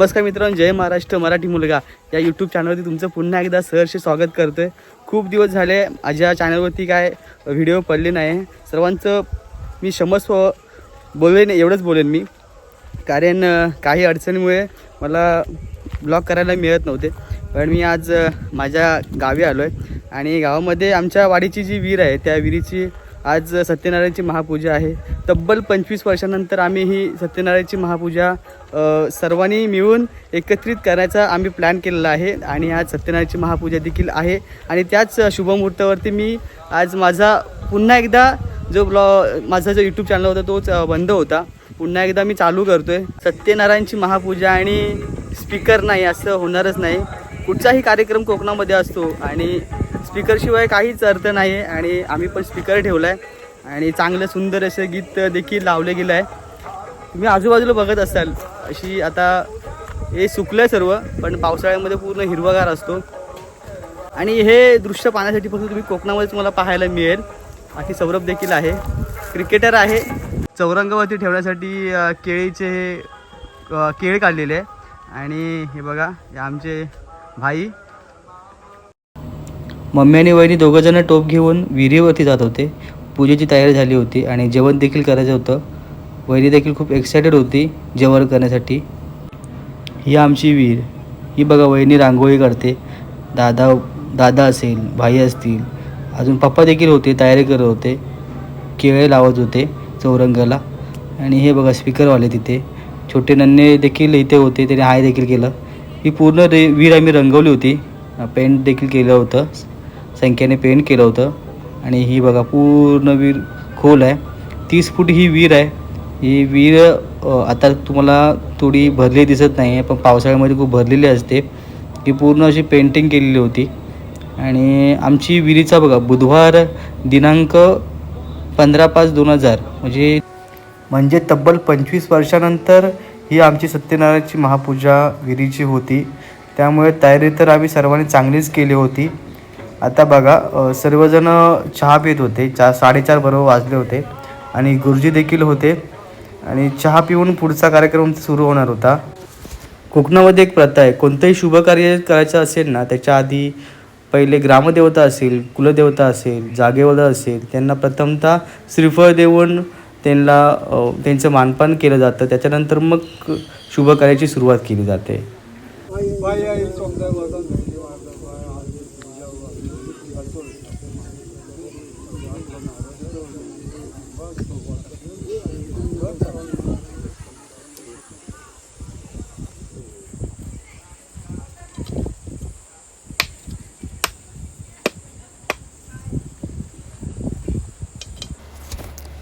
नमस्कार मित्रांनो जय महाराष्ट्र मराठी मुलगा. या यूट्यूब चॅनलवरती तुमचं पुन्हा एकदा सहर्ष स्वागत करतोय. खूप दिवस झाले माझ्या चॅनलवरती काय व्हिडिओ पडले नाही. सर्वांचं मी क्षमस्व बोलेन एवढंच बोलेन मी. कारण काही अडचणीमुळे मला ब्लॉग करायला मिळत नव्हते. पण मी आज माझ्या गावी आलो आहे आणि गावामध्ये आमच्या वाडीची जी विहीर आहे त्या विहिरीची आज सत्यनारायणची महापूजा आहे. तब्बल पंचवीस वर्षानंतर आम्ही ही सत्यनारायणची महापूजा सर्वांनी मिळून एकत्रित करायचा आम्ही प्लॅन केलेला आहे आणि आज सत्यनारायणची महापूजा देखील आहे. आणि त्याच शुभमुहूर्तावरती मी आज माझा पुन्हा एकदा जो ब्लॉ माझा जो यूट्यूब चॅनल होता तोच बंद होता. पुन्हा एकदा मी चालू करतो आहे सत्यनारायणची महापूजा आणि स्पीकर नाही असं होणारच नाही. कुठचाही कार्यक्रम कोकणामध्ये असतो आणि स्पीकरशिवाय काहीच अर्थ नाही आहे आणि आम्ही पण स्पीकर ठेवला आहे आणि चांगलं सुंदर असं गीत देखील लावलं गेलं आहे. तुम्ही आजूबाजूला बघत असाल अशी आता हे सुकलं आहे सर्व पण पावसाळ्यामध्ये पूर्ण हिरवागार असतो. आणि हे दृश्य पाहण्यासाठी फक्त तुम्ही कोकणामध्ये तुम्हाला पाहायला मिळेल. बाकी सौरभ देखील आहे क्रिकेटर आहे. चौरंगावरती ठेवण्यासाठी केळीचे हे केळ काढलेले आहे. आणि हे बघा हे आमचे भाई मम्मी आणि वहिनी दोघंजणं टोप घेऊन विहिरीवरती जात होते. पूजेची तयारी झाली होती आणि जेवण देखील करायचं होतं. वहिनी देखील खूप एक्सायटेड होती जेवण करण्यासाठी. ही आमची विहीर. ही बघा वहिनी रांगोळी काढते. दादा दादा असेल भाई असतील. अजून पप्पा देखील होते तयारी करत होते. केळे लावत होते चौरंगाला. आणि हे बघा स्पीकरवाले तिथे. छोटे नन्हे देखील इथे होते त्याने हाय देखील केलं. ही पूर्ण रे विहीर आम्ही रंगवली होती. पेंट देखील केलं होतं. संख्येने पेंट केलं होतं. आणि ही बघा पूर्ण विहीर खोल आहे. तीस फूट ही विहीर आहे. ही विहीर आता तुम्हाला थोडी भरली दिसत नाही आहे पण पावसाळ्यामध्ये खूप भरलेली असते. ही पूर्ण अशी पेंटिंग केलेली होती. आणि आमची विहिरीचा बघा बुधवार दिनांक पंधरा पाच दोन हजार म्हणजे म्हणजे तब्बल पंचवीस वर्षानंतर ही आमची सत्यनारायणची महापूजा विहिरीची होती. त्यामुळे तयारी तर आम्ही सर्वांनी चांगलीच केली होती. आता बघा सर्वजण चहा पित होते. चा साडेचार बरोबर वाजले होते. आणि गुरुजी देखील होते. आणि चहा पिऊन पुढचा कार्यक्रम सुरू होणार होता. कोकणामध्ये एक प्रथा आहे. कोणतंही शुभकार्य करायचं असेल ना त्याच्या आधी पहिले ग्रामदेवता असेल कुलदेवता असेल जागेवदा असेल त्यांना प्रथमतः श्रीफळ देऊन त्यांना त्यांचं मानपान केलं जातं. त्याच्यानंतर मग शुभकार्याची सुरुवात केली जाते.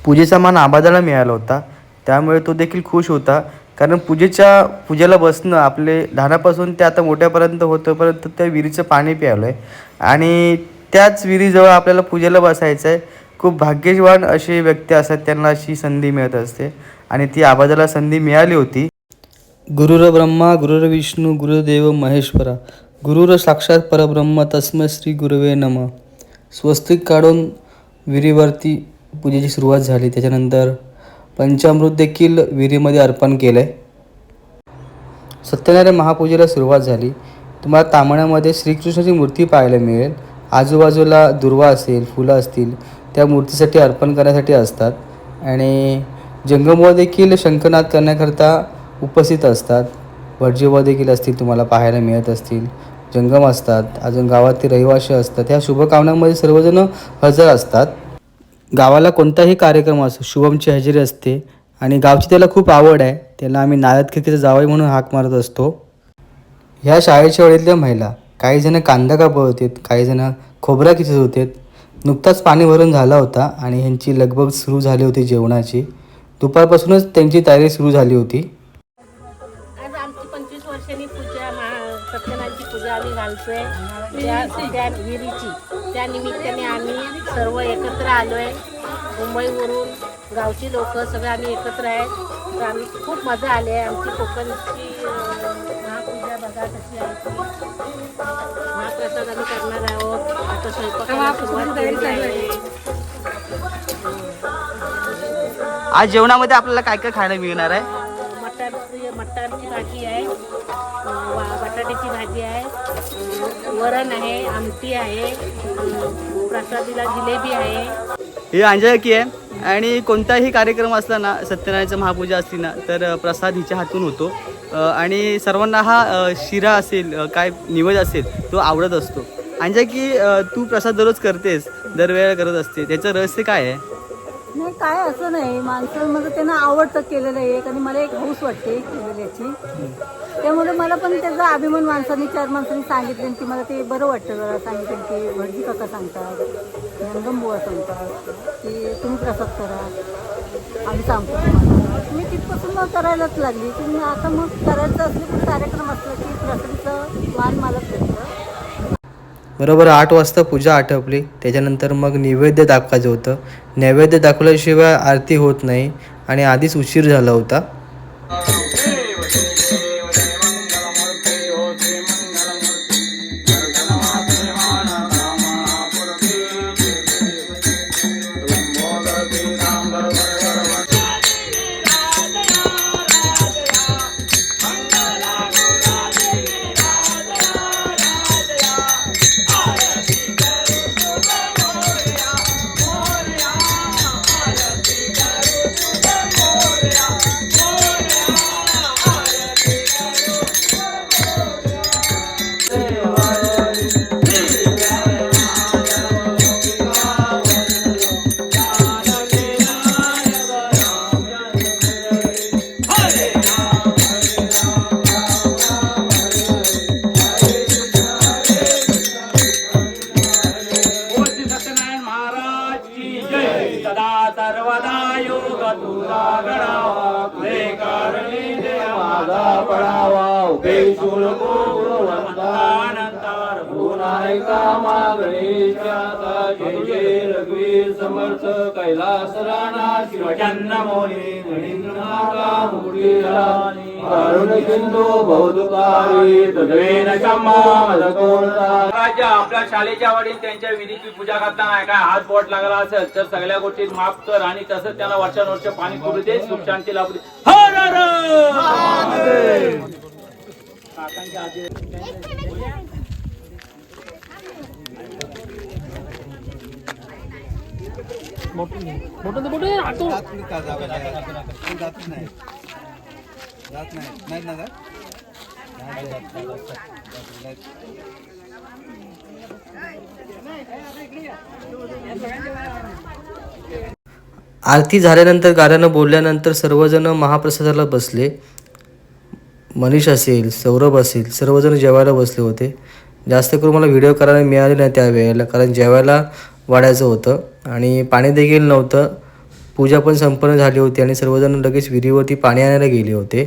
पूजेचा मान आबादाला मिळाला होता. त्यामुळे तो देखील खुश होता. कारण पूजेच्या पूजेला बसणं आपले लहानापासून ते आता मोठ्यापर्यंत होतोपर्यंत त्या विहिरीचं पाणी प्यायलं आहे आणि त्याच विहिरीजवळ आपल्याला पूजेला बसायचं आहे खूप भाग्यवान असे व्यक्ती असतात त्यांना अशी संधी मिळत असते. आणि ती आबादाला संधी मिळाली होती. गुरुर ब्रह्मा गुरुर विष्णू गुरुदेव महेश्वरा गुरुर साक्षात परब्रह्म तस्मै श्री गुरुवे नम. स्वस्तिक काढून विहिरीवरती पूजेची सुरुवात झाली. त्याच्यानंतर पंचामृत देखील विहिरीमध्ये अर्पण केलं आहे सत्यनारायण महापूजेला सुरुवात झाली. तुम्हाला तांबण्यामध्ये श्रीकृष्णाची मूर्ती पाहायला मिळेल. आजूबाजूला दुर्वा असेल फुलं असतील त्या मूर्तीसाठी अर्पण करण्यासाठी असतात. आणि जंगमवा देखील शंखनाद करण्याकरता उपस्थित असतात. भटजीवा देखील असतील तुम्हाला पाहायला मिळत असतील. जंगम असतात अजून गावातील रहिवासी असतात. ह्या शुभकामनांमध्ये सर्वजण हजर असतात. गावाला कोणताही कार्यक्रम असो शुभमची हजेरी असते आणि गावची त्याला खूप आवड आहे त्याला आम्ही नारद खिडकीचं जावई म्हणून हाक मारत असतो. ह्या शाळेच्या वडीतल्या महिला काहीजणं कांदा कापत होते काही जणं खोबरा किचत होते नुकताच पाणी भरून झाला होता आणि ह्यांची लगबग सुरू झाली होती जेवणाची. दुपारपासूनच त्यांची तयारी सुरू झाली होती. पंचवीस वर्षांनी पूजा महा सत्यनारायणची पूजा आम्ही घालतोय. त्या त्या विहिरीची. त्या निमित्ताने आम्ही सर्व एकत्र आलोय. मुंबईवरून गावची लोक सगळे आम्ही एकत्र आहे. तर आम्ही खूप मजा आली आहे. आमची कोकणची महापूजा बघा कशी आहे ती. महाप्रसाद आम्ही करणार आहोत. आता स्वयंपाकाला सुरुवात केली आहे आज जेवणामध्ये आपल्याला काय काय खायला मिळणार आहे? मटण मटणची भाजी आहे वरण आहे आमटी आहे प्रसादीला जिलेबी आहे. ही अंजळकी आहे. आणि कोणताही कार्यक्रम असला ना सत्यनारायणचं महापूजा असली ना तर प्रसाद हिच्या हातून होतो. आणि सर्वांना हा शिरा असेल काय निवड असेल तो आवडत असतो. अंजळकी तू प्रसाद दररोज करतेस दरवेळेला करत असते. त्याचं रहस्य काय आहे? नाही काय असं नाही. माणसांमध्ये त्यांना आवडतं केलेलं एक आणि मला एक हौस वाटते केलेल्याची. त्यामुळे मला पण त्याचा अभिमान माणसांनी चार माणसांनी सांगितले की मला ते बरं वाटतं जरा सांगितलं की भटजी काका सांगतात गंगंबुवा सांगतात की तुम्ही प्रसाद करा आम्ही सांगतो तुम्हाला. मी तिथपासून मग करायलाच लागली. की आता मग करायचं असलं की कार्यक्रम असला की प्रसादचं मान मलाच भेटतं. बरोबर आठ वाजता पूजा आटपली. त्याच्यानंतर मग नैवेद्य दाखवायचं होतं. नैवेद्य दाखवल्याशिवाय आरती होत नाही आणि आधीच उशीर झाला होता. रघुवीर समर्थ कैलास राणा शिवचंद्र मोनी गणिंद्रनाका सिंधू बहुदुकारी तुझवेन क्षमा आपल्या शाळेच्या वडील त्यांच्या विधीची पूजा करताना काय हात बोट लागला असेल तर सगळ्या गोष्टी माफ कर आणि तसंच त्यांना वर्षानुवर्ष पाणी पुरू दे. सुख शांती लाभू दे. हर हर महादेव. काकांच्या आधी आरती झाल्यानंतर गाऱ्यानं बोलल्यानंतर सर्वजण महाप्रसादाला बसले मनीष असेल सौरभ असेल सर्वजण जेवायला बसले होते. जास्त करून मला व्हिडिओ करायला मिळाले नाही त्या वेळेला कारण जेवायला वाढायचं होतं आणि पाणी देखील नव्हतं. पूजा पण संपन्न झाली होती आणि सर्वजण लगेच विहिरीवरती पाणी आणायला गेले होते.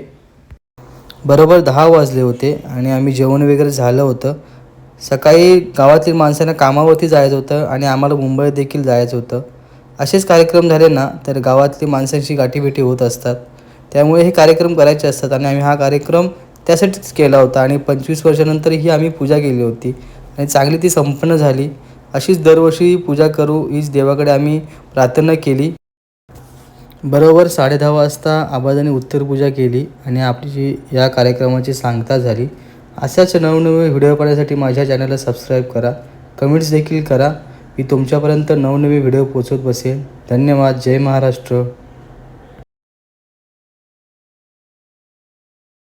बरोबर दहा वाजले होते आणि आम्ही जेवण वगैरे झालं होतं. सकाळी गावातील माणसांना कामावरती जायचं होतं आणि आम्हाला मुंबईत देखील जायचं होतं. असेच कार्यक्रम झाले ना तर गावातली माणसांशी गाठीभेटी होत असतात. त्यामुळे हे कार्यक्रम करायचे असतात आणि आम्ही हा कार्यक्रम त्यासाठीच केला होता आणि पंचवीस वर्षानंतर ही आम्ही पूजा केली होती. आणि चांगली ती संपन्न झाली. अशीच दरवर्षी पूजा करू हीच देवाकडे आम्ही प्रार्थना केली. बरोबर साडे दहा वाजता आबादाने उत्तर पूजा केली आणि आपली जी या कार्यक्रमाची सांगता झाली. अशाच नवनवे व्हिडिओ पाहण्यासाठी माझ्या चॅनलला सबस्क्राईब करा. कमेंट्स देखील करा. मी तुमच्यापर्यंत नवनवे व्हिडिओ पोचवत बसेन. धन्यवाद. जय महाराष्ट्र.